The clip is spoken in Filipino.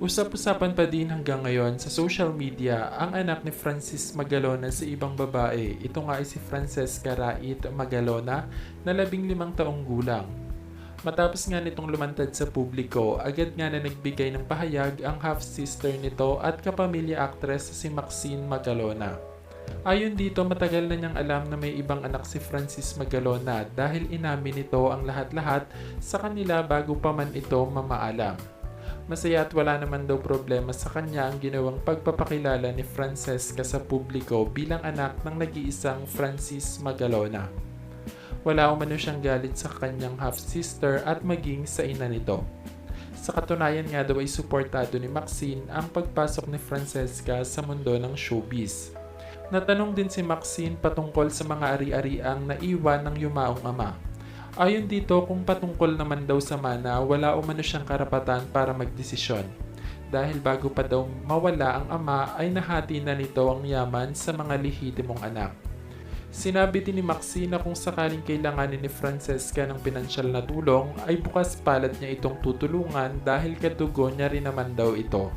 Usap-usapan pa din hanggang ngayon sa social media ang anak ni Francis Magalona sa ibang babae. Ito nga ay si Francesca Rait Magalona na labing limang taong gulang. Matapos nga nitong lumantad sa publiko, agad nga na nagbigay ng pahayag ang half-sister nito at kapamilya actress si Maxine Magalona. Ayon dito, matagal na niyang alam na may ibang anak si Francis Magalona dahil inamin nito ang lahat-lahat sa kanila bago pa man ito mamaalam. Masaya at wala naman daw problema sa kanya ang ginawang pagpapakilala ni Francesca sa publiko bilang anak ng nag-iisang Francis Magalona. Wala umano siyang galit sa kanyang half-sister at maging sa ina nito. Sa katunayan nga daw ay suportado ni Maxine ang pagpasok ni Francesca sa mundo ng showbiz. Natanong din si Maxine patungkol sa mga ari-ariang naiwan ng yumaong ama. Ayon dito kung patungkol naman daw sa mana, wala umano siyang karapatan para magdesisyon. Dahil bago pa daw mawala ang ama ay nahati na nito ang yaman sa mga lehitimong anak. Sinabi din ni Maxine na kung sakaling kailanganin ni Francesca ng pinansyal na tulong ay bukas palad niya itong tutulungan dahil kadugo niya rin naman daw ito.